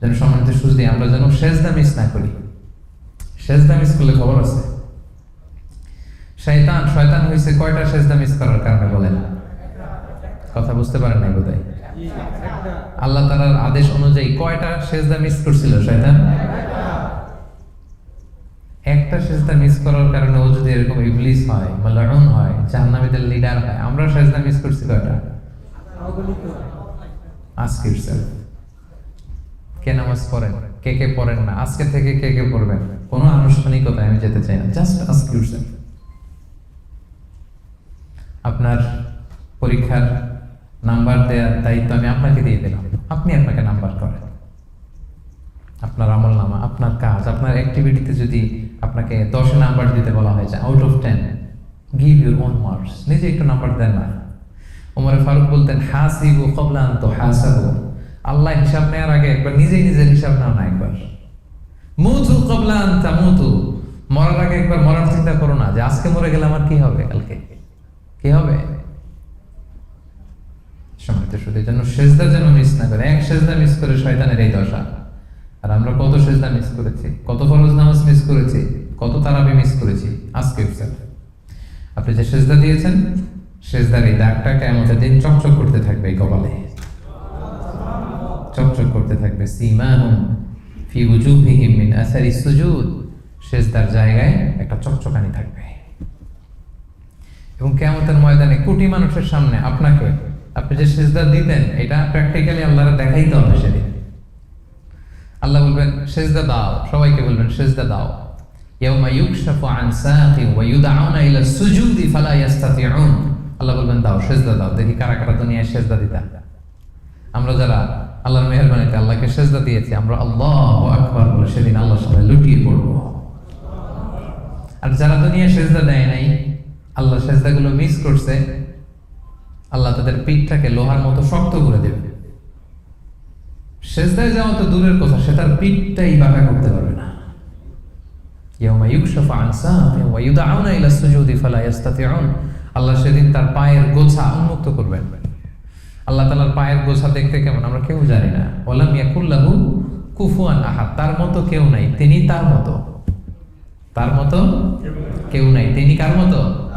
যেন সম্মানিত সুযোগ আমরা যেন সেজদা মিস না করি। সেজদা মিস করলে খবর আছে? শয়তান শয়তান হয়েছে কয়টা সেজদা মিস করার কারণে বলেন কথা বুঝতে পারেন নাই বোধহয়? আল্লাহ তালার আদেশ অনুযায়ী কয়টা সেজদা মিস করছিল শয়তান? একটা সেজদা মিস করার কারণে ও যদি এরকম ইবলিস হয় বা মালাউন হয়, জাহান্নামীদের লিডার হয়, আমরা সেজদা মিস করছি কয়টা? আজকে ইটসেলফ কে নামাজ পড়েন, কে কে পড়েন না, আজকে থেকে কে কে পড়বেন? কোনো আনুষ্ঠানিকতায় আমি যেতে চাই না জাস্ট আস্ক ইউরসেলফ আপনার পরীক্ষার নাম্বার দেওয়ার দায়িত্ব আমি আপনাকে দিয়ে দিলাম। আপনি আপনাকে নাম্বার করেন। আপনার আমল নামা, আপনার কাজ, আপনার অ্যাক্টিভিটিতে যদি আপনাকে দশে নাম্বার দিতে বলা হয়েছে out of ten give your own marks নিজে একটু নাম্বার দেন না। ওমরে ফারুক বলতেন, হাসিবু কবলান তো হাসাবু। আল্লাহ হিসাব নেওয়ার আগে একবার, নিজেই নিজের হিসাব নাও না একবার। মুতু কবলান তা মুতু। মরার আগে একবার মরার চিন্তা করো না যে আজকে মরে গেলে আমার কি হবে কালকে? কি হবে? সমিত শুধু যেন সেজদা যেন মিস না করে। এক সেজদা মিস করে শয়তানের এই দশা। আর আমরা কত সেজদা মিস করেছি, কত ফরজ নামাজ মিস করেছি, কত তারাবি মিস করেছি, আজকে আপনি যে সেজদা দিয়েছেন, সেজদার এই দাগটা কেমতের দিন চকচক করতে থাকবে এই কপালে। চকচক করতে থাকবে। সীমাহুম ফি আসারি সুজুদ। সেজদার জায়গায় একটা চকচকানি থাকবে। এবং কেমতের ময়দানে কোটি মানুষের সামনে আপনাকে, আপনি যে সেজদা দিতেন, এটা প্র্যাকটিক্যালি আল্লাহরে দেখাইতে হবে সেদিন। আল্লাহ বলবেন, সেজদা দাও। সবাইকে বলবেন, সেজদা দাও। আল্লাহ বলবেন, দাও, সেজদা দাও। দেখি কারা কারা দুনিয়ায় সেজদা দিতা আমরা যারা আল্লাহর মেহেরবানিতে আল্লাহকে সেজদা দিয়েছি, আমরা আল্লাহু আকবার বলে সেদিন আল্লাহর সামনে লুটিয়ে পড়ব। আর যারা দুনিয়া সেজদা দেয় নাই, আল্লাহ সেজদাগুলো মিস করছে, আল্লাহ তাদের পিঠটাকে লোহার মতো শক্ত করে দেবে। সেজদায় যাওয়া তো দূরের কথা, সে তার পিঠটাই বাঁকা করতে পারবে না। আল্লাহ সেদিন তার পায়ের গোছা উন্মুক্ত করবেন। আল্লাহ তালার পায়ের গোছা দেখতে কেমন? আমরা কেউ জানি না। ওয়ালাম ইয়াকুল্লাহু কুফুয়ান আহাদ। তার মতো কেউ নাই। তিনি তার মতো। তার মতো কেউ নাই। তিনি কার মতো?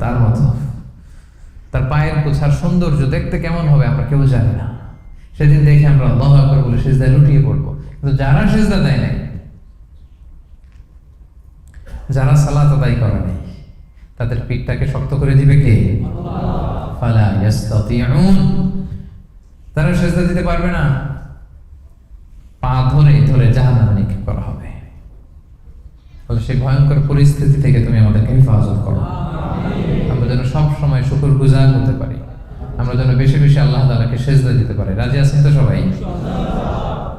তার মতো। তার পায়ের গোছার সৌন্দর্য দেখতে কেমন হবে আমরা কেউ জানি না। সেদিন দেখে আমরা আল্লাহ আকবর বলে সেজদায় লুটিয়ে পড়ব। কিন্তু যারা সেজদা দেয় নাই, যারা সালাত আদায় করে নাই, তাদের পিঠটাকে শক্ত করে দিবে কে? ফালা ইয়াস্তাতিউন। তারা সেজদা দিতে পারবে না। পা ধরে ধরে জাহান্নামে নিক্ষেপ করা হবে। ফলে সেই ভয়ঙ্কর পরিস্থিতি থেকে তুমি আমাদেরকে হেফাজত করো। আমরা যেন সব সময় শুকুর গুজার হতে পারি। আমরা যেন বেশি বেশি আল্লাহ তালাকে সেজদা দিতে পারি। রাজি আছেন তো সবাই?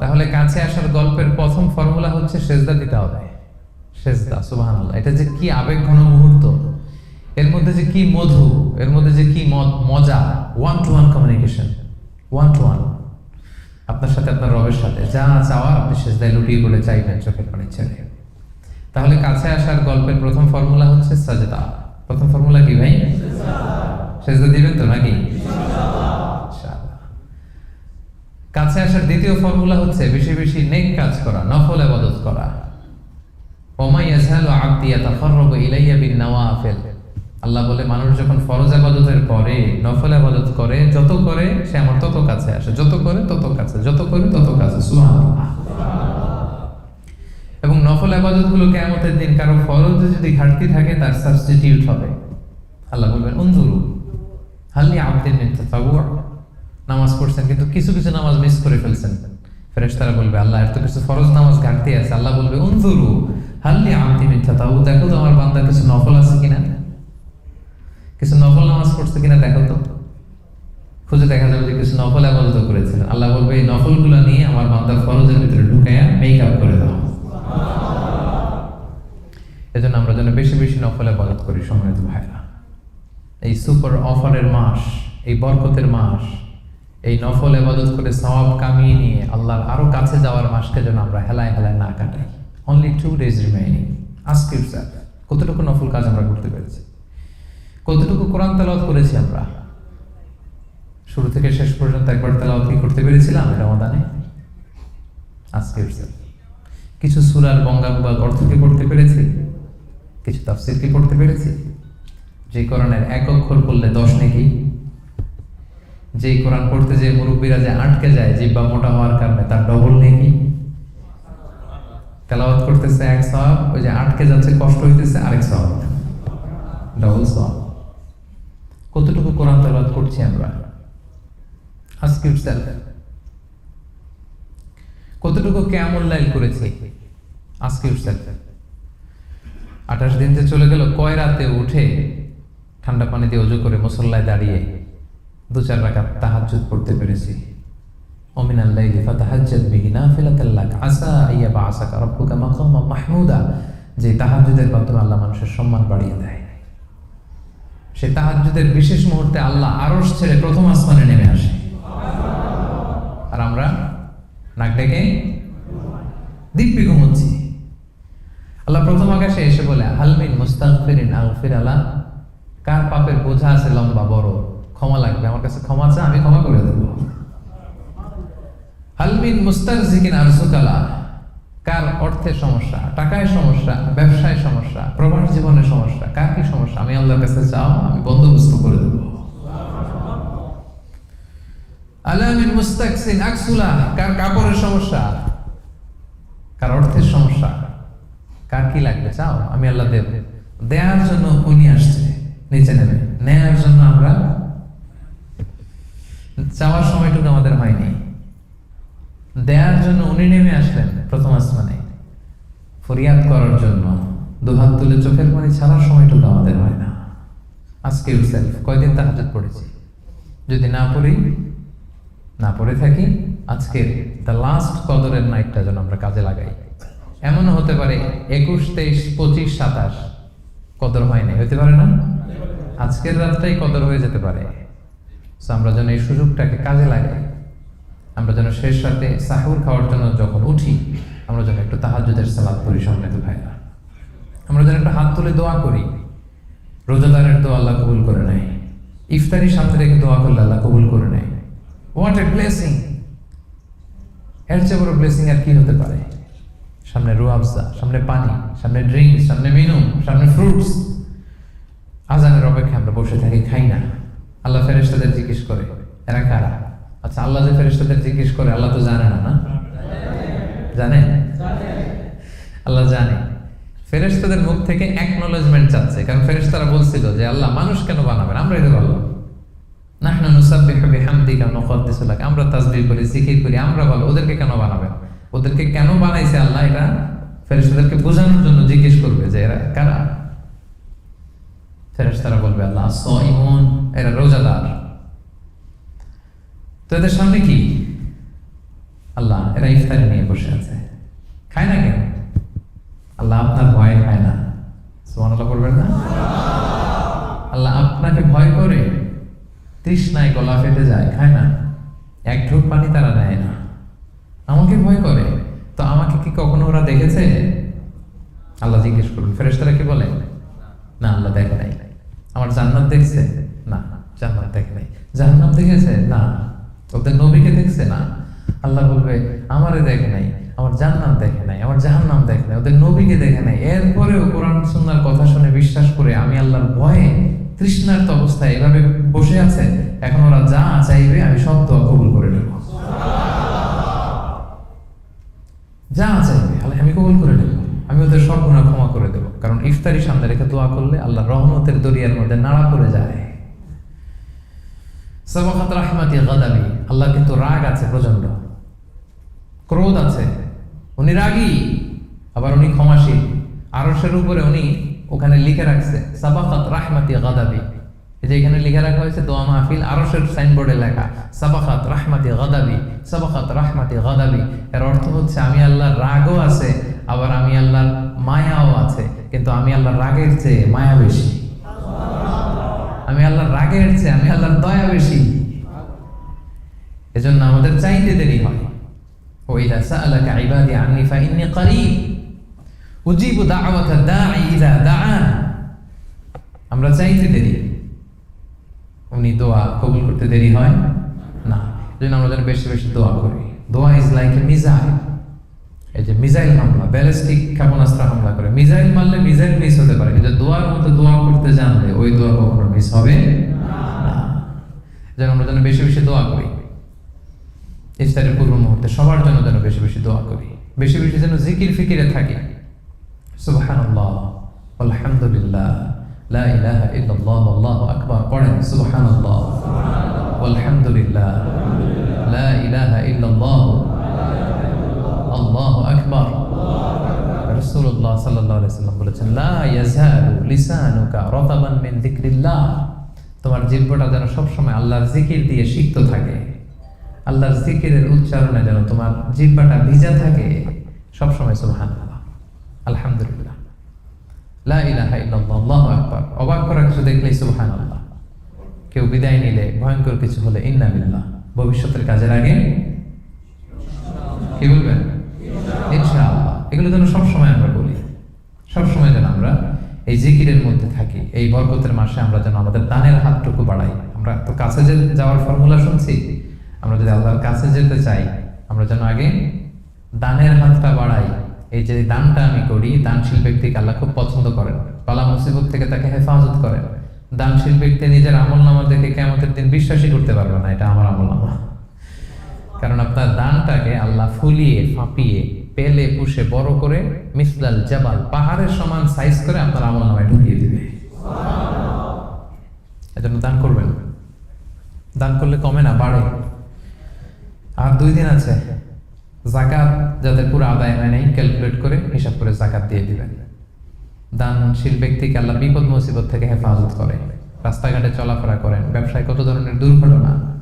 তাহলে কাছে আসার গল্পের প্রথম ফর্মুলা হচ্ছে সেজদা দিতে হবে। সেজদা সুবাহ এটা যে কি আবেগ ঘন মুহূর্ত। এর মধ্যে যে কি মধু, এর মধ্যে যে কি মজা one to one communication one to one আপনার সাথে আপনার রবের সাথে, যা চাওয়ার আপনি সেজদায় লুটিয়ে বলে চাইবেন চোখের পানি ছেড়ে। তাহলে কাছে আসার গল্পের প্রথম ফর্মুলা হচ্ছে সাজদা। প্রথম ফর্মুলা কি ভাই? সেজদা দিবেন তো নাকি? কাছে আসার দ্বিতীয় ফর্মুলা হচ্ছে বেশি বেশি নেক কাজ করা, নফল আবাদত করা। ওমাই ইয়াজহালু আবদি ইয়াতাকাররাবু ইলাইয়া বিন নওয়াফিল। আল্লাহ বলে, মানুষ যখন ফরজ আবাদতের পরে, নফল আবাদত করে, যত করে, সে আমার তত কাছে আসে। যত করে, তত কাছে। যত করে, তত কাছে। এবং নফল আবাদতগুলো কেমতের দিন কারও ফরজে যদি ঘাটতি থাকে, তার সাবস্টিটিউট হবে। আল্লাহ বলবেন, উনজুরু। হাল্লি আবদিন নামাজ পড়ছেন, কিন্তু কিছু কিছু নামাজ মিস করে ফেলছেন। ফেরেশতারা বলবে, আল্লাহ, এত কিছু ফরজ নামাজ ঘাটতি আছে। আল্লাহ বলবে, উনজুরু। হাল্লি মিন তাতাওয়ু দেখো তো আমার বান্দার কিছু নফল আছে কিনা। কিছু নফল নামাজ পড়ছে কিনা দেখো তো। খুঁজে দেখা যাবে যে কিছু নফল আবাদত করেছেন। আল্লাহ বলবে, এই নফলগুলো নিয়ে আমার বান্দার ফরজের ভিতরে ঢুকাইয়া মেকআপ করে দাও। এজন্য আমরা যেন বেশি বেশি আবাদত করি ভাইরা এই সুপার অফারের মাস, এই বরকতের মাস, এই নফল আবাদত করে সওয়াব কামিয়ে নিয়ে আল্লাহর আরও কাছে যাওয়ার মাসকে যেন আমরা হেলায় হেলায় না কাটাই। Only two days remaining ask কতটুকু নফল কাজ আমরা করতে পেরেছি? কতটুকু কোরআন তেলাওয়াত করেছি আমরা? শুরু থেকে শেষ পর্যন্ত একবার তেলাওয়াত কি করতে পেরেছিলাম? রমাদানে আজকে কিছু সুরার বঙ্গানুবাদ অর্থ কি পড়তে পেরেছি? কিছু তাফসির কি পড়তে পেরেছি? যে কোরআনের এক অক্ষর পড়লে দশ নাকি? যে কোরআন পড়তে যে মুরব্বীরা যে আটকে যায়, জিব্বা মোটা হওয়ার কারণে তার ডবল নেকি? তেলাওয়াত করতেছে এক সব ওই যে আটকে যাচ্ছে, কষ্ট হইতেছে আরেক সব ডবল সব কতটুকু কোরআন তেলাওয়াত করছি আমরা? আজকে কতটুকু কেমন লাইল করেছি? আজকে আঠাশ দিন যে চলে গেল, কয় রাতে উঠে ঠান্ডা পানি দিয়ে অজু করে মুসল্লায় দাঁড়িয়ে দু চার রাকাত তাহাজ্জুদ পড়তে পেরেছি। অমিন আল্লাহ লিফা তাহাজ্জাদ বিহি নাফিলাতাল্লাক আসা, আইয়া বা আসাকা রব্বুকা মাকামা মাহমুদা, যে তাহাজ্জুদের মাধ্যমে আল্লাহ মানুষের সম্মান বাড়িয়ে দেয়। সে তাহাজ্জুদের বিশেষ মুহূর্তে আল্লাহ আরশ ছেড়ে প্রথম আসমানে নেমে আসে। আর আমরা নাক ডেকে দিব্যি ঘুমোচ্ছি। আল্লাহ প্রথম আকাশে এসে বলে হালমিন মুস্তাগফিরিন আগফির আলা কার পাপের বোঝা আছে লম্বা, বড়? ক্ষমা লাগবে, আমার কাছে ক্ষমা আছে, আমি ক্ষমা করে দেব। হালমিন মুস্তাগজিকিন আরজুকালা কার অর্থের সমস্যা? টাকায় সমস্যা, ব্যবসায় সমস্যা, প্রবাস জীবনের সমস্যা, কার কি সমস্যা? আমি আল্লাহর কাছে চাও, আমি বন্দোবস্ত করে দেব। আলামিন মুস্তাকসিন, আকসুলা, কার কাপড়ের সমস্যা? কার অর্থের সমস্যা? কার কি লাগবে? চাও, আমি আল্লাহ দেব। দেওয়ার জন্য উনি আসছে, নিচে নেমে। নেয়ার জন্য আমরা চাওয়ার সময়টুকু আমাদের হয়নি। দেওয়ার জন্য উনি নেমে আসলেন প্রথম আসমানে। ফরিয়াদ করার জন্য। দুহাত তুলে চোখের পানি ছাড়ার সময়টুকু আমাদের হয় না। আজকে সেলফ কয়দিন তাহাজত পড়েছি? যদি না পড়ি, না পড়ে থাকি, আজকের দ্য লাস্ট কদরের নাইটটা যেন আমরা কাজে লাগাই। এমনও হতে পারে একুশ, তেইশ, পঁচিশ, সাতাশ কদর হয় নাই হতে পারে না? আজকের রাতটাই কদর হয়ে যেতে পারে। আমরা যেন এই সুযোগটাকে কাজে লাগাই। আমরা যেন শেষ রাতে সাহুর খাওয়ার জন্য যখন উঠি, আমরা যেন একটু তাহাজুদের সালাদ করি সম্মানিত ভাইরা। আমরা যেন একটা হাত তুলে দোয়া করি, রোজাদারের দোয়া আল্লাহ কবুল করে নেয়। ইফতারি সামনে রেখে দোয়া করলে আল্লাহ কবুল করে নেয়। হোয়াট এ ব্লেসিং এর চেয়ে বড় ব্লেসিং আর কি হতে পারে? সামনে রুয়াবজা সামনে পানি, সামনে ড্রিঙ্কস সামনে মেনু সামনে ফ্রুটস আজানের অপেক্ষা আমরা বসে থাকি, খাই না। আল্লাহ ফেরেস্তাদের জিজ্ঞেস করে, এরা কারা? আচ্ছা আল্লাহ যে ফেরেস্তাদের জিজ্ঞেস করে, আল্লাহ তো জানে না না? জানে? আল্লাহ জানে। ফেরেস্তাদের মুখ থেকে একনলেজমেন্ট চাচ্ছে, কারণ ফেরেস্তারা বলছিল যে, আল্লাহ মানুষ কেন বানাবেন? নাহনু আমরা তাসবিহ করি, জিকির করি, আমরা বলো ওদেরকে কেন বানাবেন? ওদেরকে কেন বানাইছে আল্লাহ? এটা ফেরেশতাদেরকে বোঝানোর জন্য জিজ্ঞেস করবে যে, এরা কারা? ফেরেশতারা বলবে, আল্লাহ সাইমুন এরা রোজাদার। তো এদের সামনে কি? আল্লাহ এরা ইফতারি নিয়ে বসে আছে। খায় না কেন? আল্লাহ আপনার ভয় খায় না। সুবহানাল্লাহ বলবেন না? আল্লাহ আপনাকে ভয় করে। তৃষ্ণায় গলা ফেটে যায়, খায় না। এক ঢোক পানি তারা নেয় না। আমাকে ভয় করে। তো আমাকে কি কখনো ওরা দেখেছে? আল্লাহ জিজ্ঞেস করুন। ফেরেশতারা কি বলে? না, আল্লাহ দেখে নাই। আমার জান্নাত দেখছে? না, জান্নাত দেখে নাই। জান্নাত দেখেছে? না। ওদের নবীকে দেখছে না? আল্লাহ বলবে, আমারে দেখে নাই, আমার জান্নাত দেখে নাই, আমার জাহান্নাম দেখে নাই, ওদের নবীকে দেখে নাই। এরপরেও কোরআন সুন্নার কথা শুনে বিশ্বাস করে আমি আল্লাহর ভয়ে তৃষ্ণার্ত অবস্থায় এভাবে বসে আছে, এখন ওরা যা চাইবে আমি সব দোয়া কবুল করে নেব। যা চাইবে আমি কবুল করে নেব। আমি ওদের সব গুণা ক্ষমা করে দেব। কারণ ইফতারি সামনে রেখে দোয়া করলে আল্লাহ রহমতের দরিয়ার মধ্যে নাড়া করে যায়। সাবাকাত রাহমাতি গাদাবি। আল্লাহ কিন্তু রাগ আছে প্রচণ্ড ক্রোধ আছে। উনি রাগী, আবার উনি ক্ষমাশীল। আরশের উপরে উনি ওখানে লিখে রাখছে, সাবাকাত রাহমাতি গাদাবি। যে এখানে লিখে রাখা হয়েছে, দোয়া মাহফিল, আরশের সাইনবোর্ডে লেখা, সাবাকাত রাহমাতি গাদাবি, সাবাকাত রাহমাতি গাদাবি। এর অর্থ হচ্ছে, আমি আল্লাহর রাগও আছে, আবার আমি আল্লাহর মায়াও আছে। কিন্তু আমি আল্লাহর রাগের চেয়ে মায়া বেশি। আমি আল্লাহর রাগের চেয়ে, আমি আল্লাহর দয়া বেশি। এজন্য আমাদের চাইতে দেরি হয়। ওইলা সাআলাকা ইবাদি আননি ফাইন্নি করিব। উজিবু দাওয়াতা দাঈ ইযা দাআ। আমরা চাইতে দেরি। উনি দোয়া কবুল করতে দেরি হয়? না। এজন্য আমরা যেন বেশি বেশি দোয়া করি। দোয়া ইজ লাইক এ মিজাইল এই যে মিজাইল হামলা, ব্যালিস্টিক ক্ষেপণাস্ত্র হামলা করে। মিজাইল মারলে মিজাইল মিস হতে পারে, কিন্তু দোয়ার মতো দোয়া করতে জানলে ওই দোয়া কখনো মিস হবে না। যেন আমরা যেন বেশি বেশি দোয়া করি। ইফতারের পূর্ব মুহূর্তে সবার জন্য যেন বেশি বেশি দোয়া করি। বেশি বেশি যেন জিকির ফিকিরে থাকি। সুবহানাল্লাহ, আলহামদুলিল্লাহ, লা পড়েন, সুবহানাল্লাহ। লা বলেছেন, লা তোমার জিহ্বাটা যেন সবসময় আল্লাহর জিকির দিয়ে সিক্ত থাকে। আল্লাহর জিকিরের উচ্চারণে যেন তোমার জিহ্বাটা ভিজা থাকে সবসময় সুবহানাল্লাহ। আলহামদুলিল্লাহ। লা ইলাহা ইল্লাল্লাহ, আল্লাহু আকবার। অবাক করা কিছু দেখলেই সুবহানাল্লাহ। কেউ বিদায় নিলে ভয়ঙ্কর কিছু হলে ইন্না বিল্লাহ। ভবিষ্যতের কাজের আগে? কি বলবেন? ইনশাআল্লাহ। এগুলো যেন সবসময় আমরা বলি। সবসময় যেন আমরা এই জিকিরের মধ্যে থাকি। এই বরকতের মাসে আমরা যেন আমাদের দানের হাতটুকু বাড়াই। আমরা তো কাছে যে যাওয়ার ফর্মুলা শুনছি আমরা যদি আল্লাহর কাছে যেতে চাই, আমরা যেন আগে দানের হাতটা বাড়াই। এই যে দানটা আমি করি, দানশীল ব্যক্তিকে আল্লাহ খুব পছন্দ করেন। পালা মুসিবত থেকে তাকে হেফাজত করেন। দানশীল ব্যক্তি নিজের আমল নামা দেখে কেমতের দিন বিশ্বাসই করতে পারবে না, এটা আমার আমল নামা। কারণ আপনার দানটাকে আল্লাহ ফুলিয়ে, ফাঁপিয়ে, পেলে, পুষে, বড় করে মিসলাল জাবাল, পাহাড়ের সমান সাইজ করে আপনার আমল নামায় ঢুকিয়ে দিবে। এজন্য দান করবেন। দান করলে কমে না, বাড়ে। আর দুই দিন আছে। জাকাত যাদের পুরো আদায় হয় নাই ক্যালকুলেট করে হিসাব করে জাকাত দিয়ে দিবেন। দানশীল ব্যক্তিকে আল্লাহ বিপদ, মুসিবত থেকে হেফাজত করে? রাস্তাঘাটে চলাফেরা করেন। ব্যবসায় কত ধরনের দুর্ঘটনা?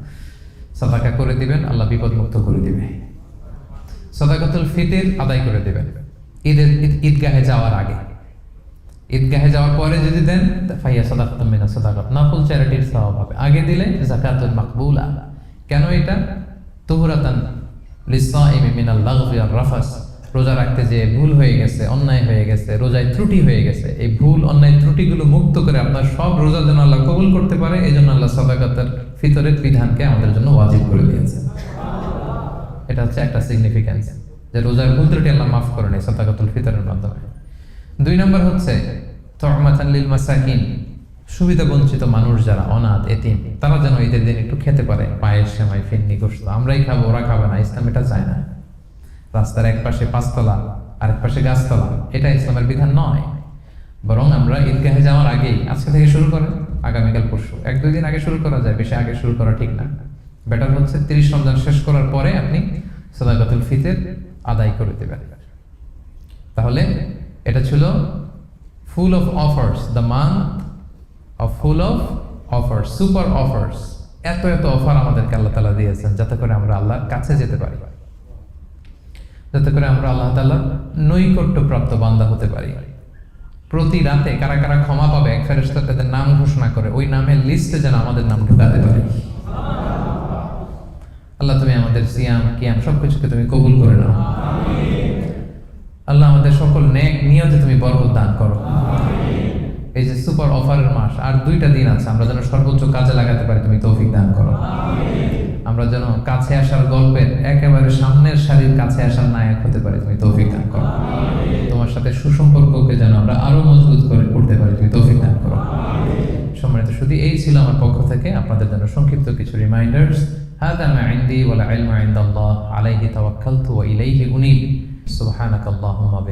সাদাকা করে দিবেন, আল্লাহ বিপদ মুক্ত করে দিবে। সদাকাতুল ফিতির আদায় করে দেবেন। ঈদের ঈদ- ঈদগাহে যাওয়ার আগে। ঈদগাহে যাওয়ার পরে যদি দেন ফাইয়া সাদাকাতুম মিনা সাদাকাত। নাফুল চ্যারিটির সওয়াব হবে। আগে দিলে যাকাতুল মাকবুলা। কেন এটা? তুহরাতান মিনাল আর রাফাস। রোজা রাখতে যে ভুল হয়ে গেছে, অন্যায় হয়ে গেছে, রোজায় ত্রুটি হয়ে গেছে, এই ভুল, অন্যায় ত্রুটিগুলো মুক্ত করে আপনার সব রোজা যেন আল্লাহ কবুল করতে পারে এই জন্য আল্লাহ সাদাকাতের ফিতরের বিধানকে আমাদের জন্য ওয়াজিব করে দিয়েছে এটা হচ্ছে একটা সিগনিফিক্যান্স যে রোজার ভুল ত্রুটি আল্লাহ মাফ করে নেই সাদাকাতুল ফিতরের মাধ্যমে। দুই নম্বর হচ্ছে, তহমাতান লিল মাসাকিন। সুবিধা বঞ্চিত মানুষ যারা, অনাথ, এতিম, তারা যেন ঈদের দিন একটু খেতে পারে। পায়ের সেমাই ফিন্নি গোস্ত আমরাই খাব, ওরা খাবে না, ইসলাম এটা চায় না। রাস্তার এক পাশে পাঁচতলা, আরেক পাশে গাছতলা, এটা ইসলামের বিধান নয়। বরং আমরা ঈদগাহে যাওয়ার আগেই, আজকে থেকে শুরু করে আগামীকাল পরশু। এক দুই দিন আগে শুরু করা যায়, বেশি আগে শুরু করা ঠিক না। বেটার হচ্ছে তিরিশ রমজান শেষ করার পরে আপনি সদাকাতুল ফিতের আদায় করে দেবেন। তাহলে এটা ছিল full of offers the month full of offer super offers এত এত অফার আমাদেরকে আল্লাহ তালা দিয়েছেন, যাতে করে আমরা আল্লাহর কাছে যেতে পারি। যাতে করে আমরা আল্লাহ তাল্লাহ নৈকট্য প্রাপ্ত বান্দা হতে পারি। প্রতি রাতে কারা কারা ক্ষমা পাবে, এক ফেরেস্তা তাদের নাম ঘোষণা করে, ওই নামের লিস্টে যেন আমাদের নাম ঢুকাতে পারি। আল্লাহ, তুমি আমাদের সিয়াম, কিয়াম সবকিছুকে তুমি কবুল করে নাও। আল্লাহ, আমাদের সকল নেক নিয়তে তুমি বরকত দান করো। এই যে সুপার অফারের মাস আর দুইটা দিন আছে আমরা যেন সর্বোচ্চ কাজে লাগাতে পারি তুমি তৌফিক দান করো আমরা যেন কাছে আসার গল্পের একেবারে সামনের সারির কাছে আসার নায়ক হতে পারি তুমি তৌফিক দান করো তোমার সাথে সুসম্পর্ককে যেন আমরা আরো মজবুত করে করতে পারি তুমি তৌফিক দান করো সম্মানিত শুধু এই ছিল আমার পক্ষ থেকে আপনাদের জন্য সংক্ষিপ্ত কিছু রিমাইন্ডার্স هذا ما عندي والعلم عند الله عليه توكلت وإليه أنيب سبحانك اللهم